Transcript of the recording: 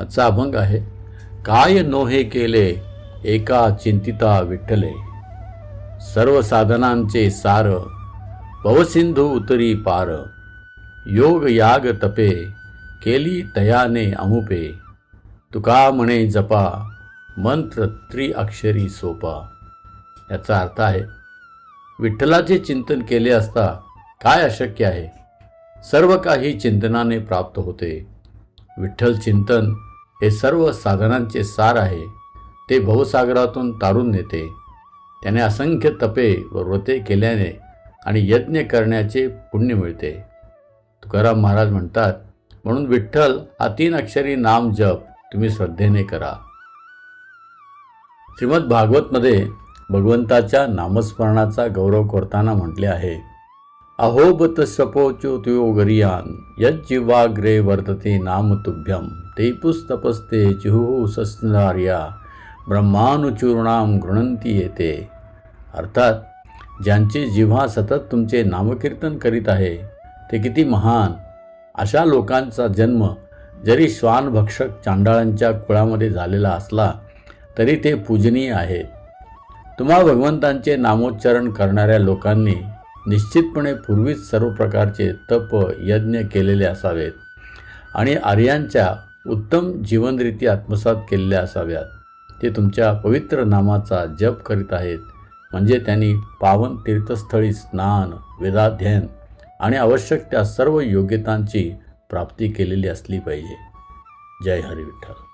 आजचा अभंग आहे काय नोहे केले एका चिंतिता विठ्ठले. सर्व साधनांचे सार भवसिंधू उतरी पार. योग याग तपे केली तयाने अमुपे. तुका म्हणे जपा मंत्र त्रिअक्षरी सोपा. याचा अर्थ आहे विठ्ठलाचे चिंतन केले असता काय अशक्य आहे? सर्व काही चिंतनाने प्राप्त होते. विठ्ठल चिंतन हे सर्व साधनांचे सार आहे. ते भवसागरातून तारून नेते. त्याने असंख्य तपे व व्रते केल्याने आणि यज्ञ करण्याचे पुण्य मिळते. तुकाराम महाराज म्हणतात म्हणून विठ्ठल हा तीन अक्षरी नाम जप तुम्ही श्रद्धेने करा. श्रीमद भागवतमध्ये भगवंताच्या नामस्मरणाचा गौरव करताना म्हटले आहे अहोबत स्वपोच्योतयो गरियान यज्जिवाग्रे वर्तते नाम तुभ्यम तपस्ते जुहू जिहू सस्नार्या ब्रह्मानुचूर्णाम गृणंती येते अर्थात ज्यांची जिव्हा सतत तुमचे नामकीर्तन करीत आहे ते किती महान। अशा लोकांचा जन्म जरी श्वानभक्षक चांडाळांच्या कुळामध्ये झालेला असला तरी ते पूजनीय आहेत। तुम्हा भगवंतांचे नामोच्चारण करणाऱ्या लोकांनी निश्चितपणे पूर्वीच सर्व प्रकारचे तप यज्ञ केलेले असावेत। आणि आर्यांच्या उत्तम जीवनरीती आत्मसात केलेल्या असाव्यात. ते तुमच्या पवित्र नामाचा जप करीत आहेत. म्हणजे त्यांनी पावन तीर्थस्थळी स्नान वेदाध्ययन आणि आवश्यक त्या सर्व योग्यतांची प्राप्ती केलेली असली पाहिजे. जय हरी विठ्ठल.